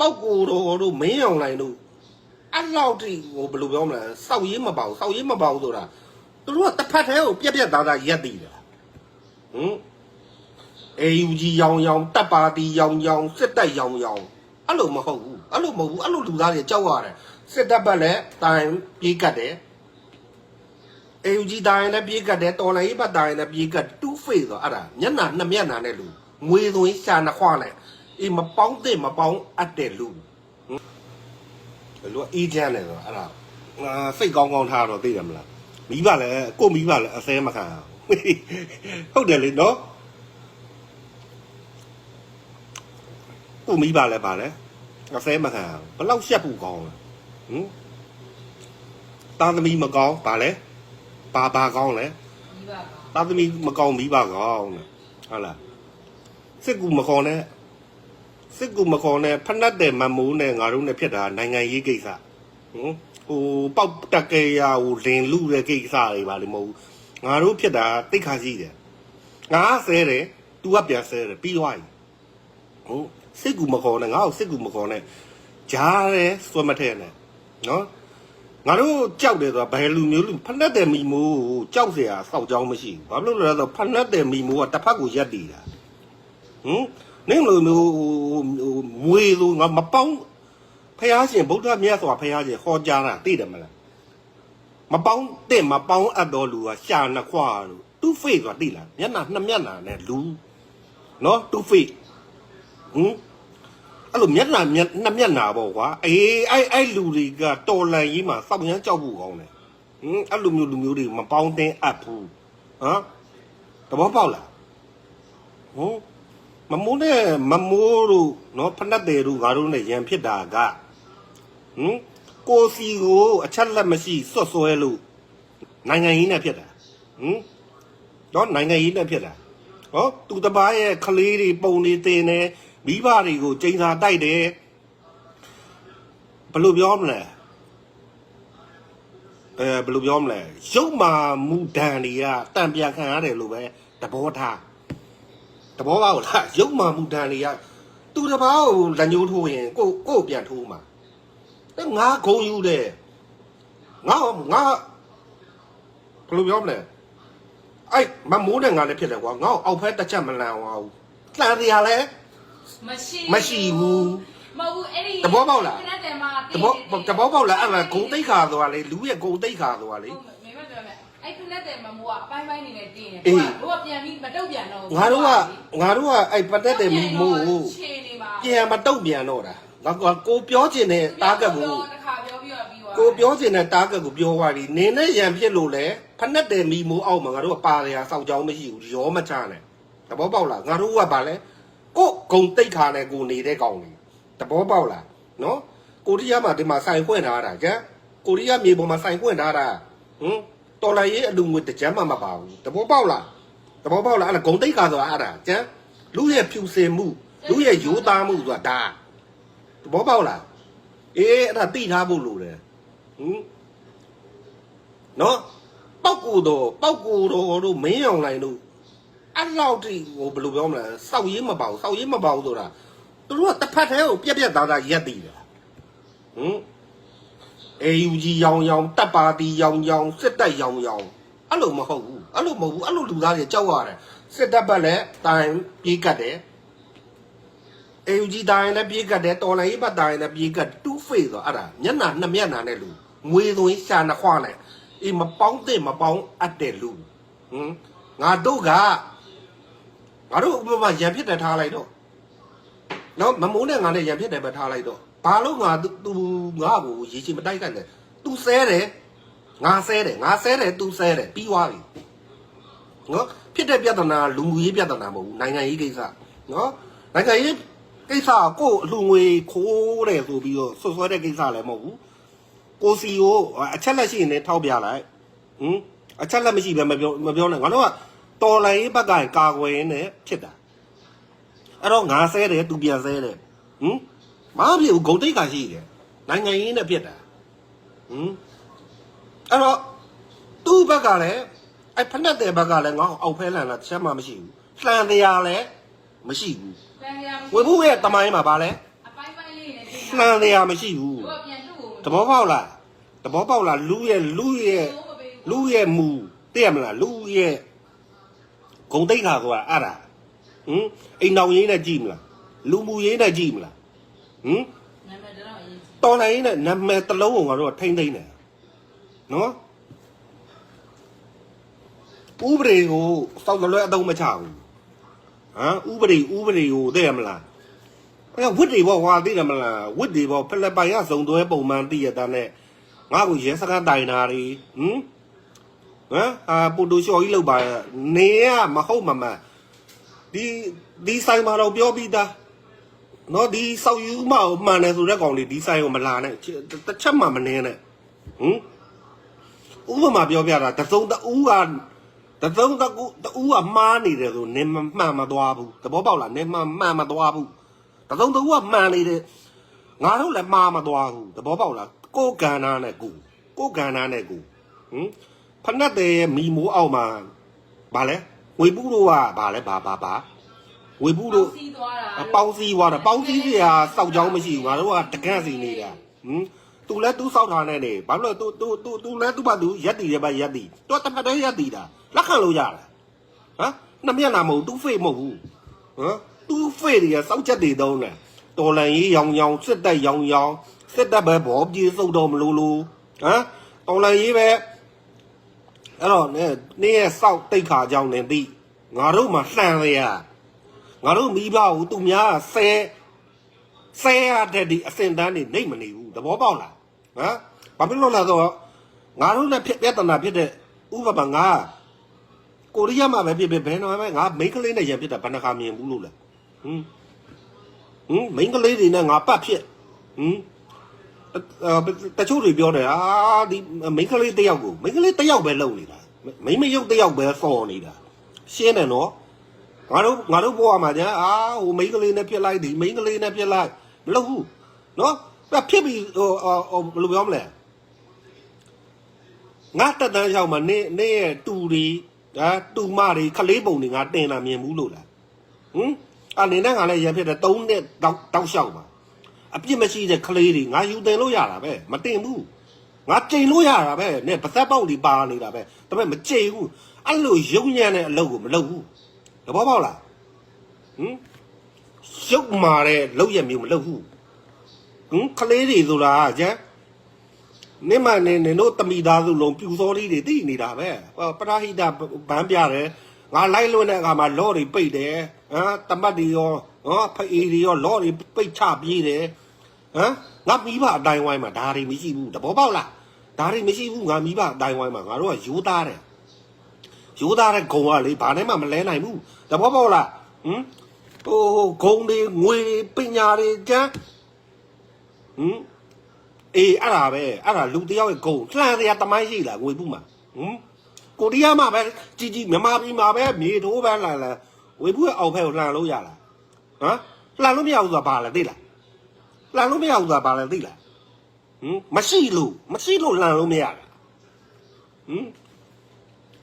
ပောက်ကိုတော်တို့မင်းအောင်လိုင်တို့အဲ့လောက်ထိဟိုဘယ်လိုပြောမလဲစောက်ရေးမပေါဘူးစောက်ရေးမပေါဘူးဆိုတာသူတို့ကတစ်ဖက်တည်းကိုပြက်ပြက်သားသားရက်တည်တာဟမ် AUG ရောင်ရောင်တပ်ပါတီရောင်ရောင်စစ်တပ်ရောင်ရောင်အဲ့လိုမဟုတ်ဘူးအဲ့လိုမဟုတ်ဘူးအဲ့လိုလူသားတွေကြောက်ရတယ်စစ်တပ်ဘက်လည်းတိုင်ပြေးကတ်တယ် AUG တိုင်လည်းပြေးကတ်တယ်တော်လိုင်းဘက်တိုင်လည်းပြေးကတ်တူးဖေးဆိုအဲ့ဒါမျက်နှာနှစ်မျက်နှာနဲ့လူငွေသွင်းရှာနှခွားနဲ့ အေးမပေါင်းတဲ့မပေါင်းအပ်တဲ့လူဟမ်လူကအေးချမ်းတယ်ဆိုတော့အဲ့ဒါငါစိတ်ကောင်းကောင်းထားတော့သိတယ်မလားမိဘလည်းကို့မိဘလည်းအစဲမခံအောင်ဟုတ်တယ်လေနော်ကိုမိပါလဲပါလဲအဖဲမခံဘလောက်ရှက်ဖို့ကောင်းလဲဟမ်တာသမီမကောင်းပါလဲပါပါကောင်းလဲဒီပါပါတာသမီမကောင်းမိပါကောင်းလဲဟုတ်လားစစ်ကူမခေါ်နဲ့ စစ်ကူမခေါ်နဲ့ဖက်နှက်တဲ့မမိုးနဲ့ငါတို့နဲ့ဖြစ်တာနိုင်ငံရေးကိစ္စဟမ်ဟိုပေါက်တက်ကေရဟိုလင်လူတဲ့ကိစ္စတွေပါလေမဟုတ်ဘူးငါတို့ဖြစ်တာတိတ်ခါရှိတယ်ငါဆဲတယ် तू ကပြန်ဆဲတယ်ပြီးသွားပြီ ဟုတ်စစ်ကူမခေါ်နဲ့ငါ့ကိုစစ်ကူမခေါ်နဲ့ကြားရဲစွဲမထဲနဲ့နော်ငါတို့ကြောက်တယ်ဆိုတာဘယ်လူမျိုးလူဖက်နှက်တယ်မိမိုးကိုကြောက်เสียဆောက်ကြောင်းမရှိဘူးဘာဖြစ်လို့လဲဆိုတော့ဖက်နှက်တယ်မိမိုးကတစ်ဖက်ကိုရက်တည်တာဟမ် နင်းလိုမျိုးဟိုဟိုမွေလိုငါမပေါင်းဖះရှင်ဗုဒ္ဓမြတ်စွာဖះရှင်ဟောကြားတာသိတယ်မလားမပေါင်းတဲ့မပေါင်းအပ်တော်လူကရှာနှခွာလို့သူ့ဖေ့ဆိုတာသိလားမျက်နှာနှစ်မျက်နှာနဲ့လူနော်သူ့ဖေ့ဟင်အဲ့လိုမျက်နှာမျက်နှစ်မျက်နှာပေါ့ကွာအေးအဲ့အဲ့လူတွေကတော်လန်ကြီးမှာစောက်ရမ်းကြောက်ဖို့ကောင်းတယ်ဟင်အဲ့လိုမျိုးလူမျိုးတွေမပေါင်းတဲ့အပ်ဘူးဟမ်တဘောပေါက်လားဟင် မမိုးနဲ့မမိုးတို့နော်ဖက်နှက်တယ်တို့ငါတို့နဲ့ရန်ဖြစ်တာကဟင်ကိုစီကိုအချက်လက်မရှိစွတ်စွဲလို့နိုင်ငံရေးနဲ့ဖြစ်တာဟင်တော့နိုင်ငံရေးနဲ့ဖြစ်တာဟောသူတပားရဲ့ကလေးတွေပုံနေတင်နေမိဘတွေကိုချိန်စာတိုက်တယ်ဘယ်လိုပြောမလဲအဲဘယ်လိုပြောမလဲရုပ်မာမူဒဏ်တွေကတံပြန်ခံရတယ်လို့ပဲသဘောထား သဘောပါဘူးလားရုပ်မာမူဒဏ်တွေကသူတပားကိုလက်ညှိုးထိုးရင်ကိုကိုကိုပြန်ထိုးမှာအဲငါဂုံယူတယ်ငါငါဘယ်လိုပြောမလဲအဲ့မမိုးနဲ့ငါလည်းဖြစ်တယ်ကွာငါ့ကိုအောက်ဖက်တစ်ချက်မလန်သွားဘူးလှန်တရားလဲမရှိမရှိဘူးမဟုတ်ဘူးအဲ့ဒီသဘောပေါက်လားဖက်နှက်တယ်မှာတဘောတဘောပေါက်လားအဲ့ဒါဂုံတိတ်ခါသွားလေလူရဲ့ဂုံတိတ်ခါသွားလေဟုတ်မိမပြောမယ် အဲ့ဖက်နှက်တယ်မှာမိုးကအပိုင်းပိုင်းနေနဲ့တင်းတယ်အေးဘိုးကပြန်ပြီးမတုတ်ပြန်တော့ဘူးငါတို့ကငါတို့ကအဲ့ပတ်သက်တယ်မို့ခြေနေမှာပြန်မတုတ်ပြန်တော့တာငါကကိုပြောချင်တဲ့တားကက်ကိုတစ်ခါပြောပြီးတော့ပြီးသွားကိုပြောချင်တဲ့တားကက်ကိုပြောသွားပြီနင်းနဲ့ရံဖြစ်လို့လဲဖက်နဲ့တယ်မိမိုးအောက်မှာငါတို့ကပါရစောက်ကြောင်းမရှိဘူးရောမချနဲ့တဘောပေါက်လားငါတို့ကဗာလဲကိုဂုံတိတ်ခါနဲ့ကိုနေတဲ့ကောင်လေတဘောပေါက်လားနော်ကိုရီးယားမှာဒီမှာဆိုင်ဖွင့်ထားတာကြကိုရီးယားမြေပေါ်မှာဆိုင်ဖွင့်ထားတာဟမ် တော်လိုက်ရေးအလူငွေတစ်ကြမ်းမှမပါဘူးတဘောပေါက်လားတဘောပေါက်လားအဲ့ဒါဂုံတိတ်ခါဆိုတာအဲ့ဒါကြလူရဲ့ဖြူစင်မှုလူရဲ့ရိုးသားမှုဆိုတာဒါတဘောပေါက်လားအေးအဲ့ဒါသိထားဖို့လိုတယ်ဟမ်နော်ပောက်ကူတော့ပောက်ကူတော့တို့မင်းအောင်လိုက်တို့အဲ့လောက်ထိဟိုဘယ်လိုပြောမလဲစောက်ရေးမပေါဘူးစောက်ရေးမပေါဘူးဆိုတာသူတို့ကတစ်ဖက်တည်းကိုပြက်ပြက်သားသားရက်တည်တာဟမ် AUG ရောင်ရောင်တပ်ပါတီရောင်ရောင်စစ်တပ်ရောင်ရောင်အဲ့လိုမဟုတ်ဘူးအဲ့လိုမဟုတ်ဘူးအဲ့လိုလူသားတွေကြောက်ရတယ်စစ်တပ်ဘက်လည်းတိုင်ပြေးကတ်တယ် AUG တိုင်လည်းပြေးကတ်တယ်တော်လိုင်းဘက်တိုင်လည်းပြေးကတ်တူးဖေးဆိုအဲ့ဒါမျက်နှာနှစ်မျက်နှာနဲ့လူငွေသွင်းရှာနှခွားနဲ့အေးမပေါင်းတဲ့မပေါင်းအပ်တဲ့လူဟမ်ငါတို့ကငါတို့ဥပမာရံဖြစ်တယ်ထားလိုက်တော့နော်မမိုးနဲ့ငါနဲ့ရံဖြစ်တယ်ပဲထားလိုက်တော့ ဘာလို့ငါသူငါ့ကိုရေချင်မတိုက်ခိုက်နဲ့ तू ဆဲတယ်ငါဆဲတယ်ငါဆဲတယ် तू ဆဲတယ်ပြီးသွားပြီနော်ဖြစ်တဲ့ပြဿနာလူမှုရေးပြဿနာမဟုတ်ဘူးနိုင်ငံရေးကိစ္စနော်နိုင်ငံရေးကိစ္စကိုအလှငွေခိုးတယ်ဆိုပြီးတော့ဆွဆွဲတဲ့ကိစ္စလည်းမဟုတ်ဘူးကိုစီကိုအချက်လက်ရှိရင်လည်းထောက်ပြလိုက်ဟင်အချက်လက်မရှိဘဲမပြောမပြောနဲ့ငါတို့ကတော်လိုင်းဘက်ကကာကွယ်ရင်းနဲ့ဖြစ်တာအဲ့တော့ငါဆဲတယ်သူပြန်ဆဲတယ်ဟင် မဖြစ်ဘူးဂုံတိတ်ခါရှိတယ်နိုင်ငံရေးနဲ့ဖြစ်တာဟမ်အဲ့တော့သူ့ဘက်ကလည်းအဲ့ဖက်နဲ့တဲ့ဘက်ကလည်းငါ့ကိုအောက်ဖဲလန်လာချက်မှမရှိဘူးလှန်တရားလည်းမရှိဘူးတန်ရမရှိဝေဘူးရဲ့တမိုင်းမှာဗာလဲအပိုင်းပိုင်းလေးနဲ့တင်းလှန်တရားမရှိဘူးသူကပြန်ထုတ်ဖို့သဘောပေါက်လားသဘောပေါက်လားလူရဲ့လူရဲ့လူရဲ့မူသိရမလားလူရဲ့ဂုံတိတ်ခါကွာအဲ့ဒါဟင်အိမ်တော်ရင်းနဲ့ကြည့်မလားလူမူရင်းနဲ့ကြည့်မလား ဟင်နာမည်တော့အရင်ကြီးတော်လိုင်းနဲ့နာမည်တစ်လုံးကိုငါတို့ကထိမ့်သိမ့်တယ်နော်ဥပဒေကိုစောက်တလွဲအသုံးမချဘူးဟမ်ဥပဒေဥပဒေကိုသိရမလားအဲ့ဝစ်တွေဘောကွာသိတယ်မလားဝစ်တွေဘောဖလက်ပိုင်ရစုံသွဲပုံမှန်သိရတဲ့နဲ့ငါ့ကိုရဲစခန်းတိုင်တာတွေဟမ်ဟမ်အာပိုတိုရှော်ကြီးလောက်ပါရဲ့နေရမဟုတ်မမှန်ဒီဒီဆိုင်မှာတော့ပြောပြီးသား နော်ဒီဆောက်ယူမအောင်မှန်တယ်ဆိုတဲ့ကောင်လေးဒီဆိုင်ကိုမလာနဲ့တစ်ချက်မှမနေနဲ့ဟင်ဥပမာပြောပြတာတစုံတဦးကတစုံတကူတူကမှားနေတယ်ဆိုနင်မမှန်မသွားဘူးသဘောပေါက်လားနင်မှမှန်မသွားဘူးတစုံတဦးကမှန်နေတယ်ငါတို့လည်းမှားမသွားဘူးသဘောပေါက်လားကိုယ်ကဏ္ဍနဲ့ကိုယ်ကိုယ်ကဏ္ဍနဲ့ကိုယ်ဟင်ဖနက်တဲ့မိမိုးအောက်မှာဗာလဲဝေပုတို့ကဗာလဲဗာဗာဗာ ဝေပုတို့စီးသွားတာအပေါင်းစည်းသွားတာပေါင်းစည်းစရာစောက်ကြောင်းမရှိဘူးငါတို့ကတကန့်စီနေတာဟမ်သူလည်းသူစောက်ထားနေတယ်ဘာလို့လဲသူသူသူသူလည်းသူ့ဘာသူရက်တည်တယ်ဗျရက်တည်သူကတစ်ဖက်တည်းရက်တည်တာလက်ခံလို့ရတယ်ဟမ်နှစ်မျက်နှာမဟုတ်သူဖေ့မဟုတ်ဘူးဟမ်သူဖေ့တွေကစောက်ချက်တွေတုံးတယ်တော်လန်ကြီးရောင်ရောင်စစ်တက်ရောင်ရောင်စစ်တက်ပဲဘောပြေစုပ်တော့မလို့လို့ဟမ်တော်လန်ကြီးပဲအဲ့တော့နင်းနင်းရဲ့စောက်တိတ်ခါကြောင်းနေသိငါတို့မှလှန်ရရ ငါတို့မိဘကိုသူများဆဲဆဲရတဲ့ဒီအစင်တန်းနေနေမနေဘူးသဘောပေါက်လားဟမ်ဘာဖြစ်လို့လဲဆိုတော့ငါတို့နဲ့ဖြစ်ပြဿနာဖြစ်တဲ့ဥပမာငါကိုရီးယားမှာပဲဖြစ်ဖြစ်ဘယ်တော့မှငါမိန်းကလေးနဲ့ရံဖြစ်တာဘယ်နှခါမြင်ဘူးလို့လဲဟမ်ဟမ်မိန်းကလေးတွေနဲ့ငါပတ်ဖြစ်ဟမ်အဲတချို့တွေပြောတယ်အာဒီမိန်းကလေးတစ်ယောက်ကိုမိန်းကလေးတစ်ယောက်ပဲလုံနေတာမိန်းမရုပ်တစ်ယောက်ပဲစော်နေတာရှင်းတယ်နော် ငါတို့ငါတို့ဘဝမှာညာအာဟိုမိန်းကလေးနဲ့ပြစ်လိုက်ဒီမိန်းကလေးနဲ့ပြစ်လိုက်မလုပ်ဘူးနော်ပြဖြစ်ပြီးဟိုဟိုဘယ်လိုပြောမလဲငါတက်တန်းရောက်မှာနေနေရဲ့တူတွေဒါတူမတွေခလေးပုံတွေငါတင်လာမြင်ဘူးလို့လားဟမ်အနေနဲ့ငါလည်းရံဖြစ်တယ်၃နှစ်တောက်တောက်လျှောက်ပါအပြစ်မရှိတဲ့ခလေးတွေငါယူတင်လို့ရတာပဲမတင်ဘူးငါချိန်လို့ရတာပဲနဲ့ပါသက်ပေါက်တွေပါနေတာပဲဒါပေမဲ့မချိန်ဘူးအဲ့လိုရုံညံ့တဲ့အလုပ်ကိုမလုပ်ဘူးသ ဘောပေါက်လားဟမ်ရုပ်မာတဲ့လောက်ရမျိုးမလုပ်ဘူးဟမ်ကလေးတွေဆိုတာကျန်နေမနေနေတို့တမိသားစုလုံးပြူစောလေးတွေတိနေတာပဲဟောပရာဟိတဘန်းပြတယ်ငါလိုက်လွန်းတဲ့အခါမှာလော့တွေပိတ်တယ်ဟမ်တမတ်တွေရောဟောဖအေးတွေရောလော့တွေပိတ်ချပြေးတယ်ဟမ်ငါမိဘအတိုင်းဝိုင်းမှာဒါတွေမရှိဘူးသဘောပေါက်လားဒါတွေမရှိဘူးငါမိဘအတိုင်းဝိုင်းမှာငါတို့ကယူသားတယ် ရိုးသားတဲ့ဂုံကလေဘာနဲ့မှမလဲနိုင်ဘူးတဘောပေါက်လားဟမ်ဟိုဂုံတွေငွေတွေပညာတွေကျန်းဟမ်အေးအဲ့ဒါပဲအဲ့ဒါလူတယောက်ရဲ့ဂုံလှန်တရားတမိုင်းရှိလားငွေဘူးမှာဟမ်ကိုရီးယားမှာပဲကြီးကြီးမြန်မာပြည်မှာပဲမြေထိုးပဲလာလာဝေဘူးရဲ့အောက်ဖက်ကိုလှန်လို့ရလားဟမ်လှန်လို့မရဘူးဆိုတာဘာလဲသိလားလှန်လို့မရဘူးဆိုတာဘာလဲသိလားဟမ်မရှိလို့မရှိလို့လှန်လို့မရတာဟမ်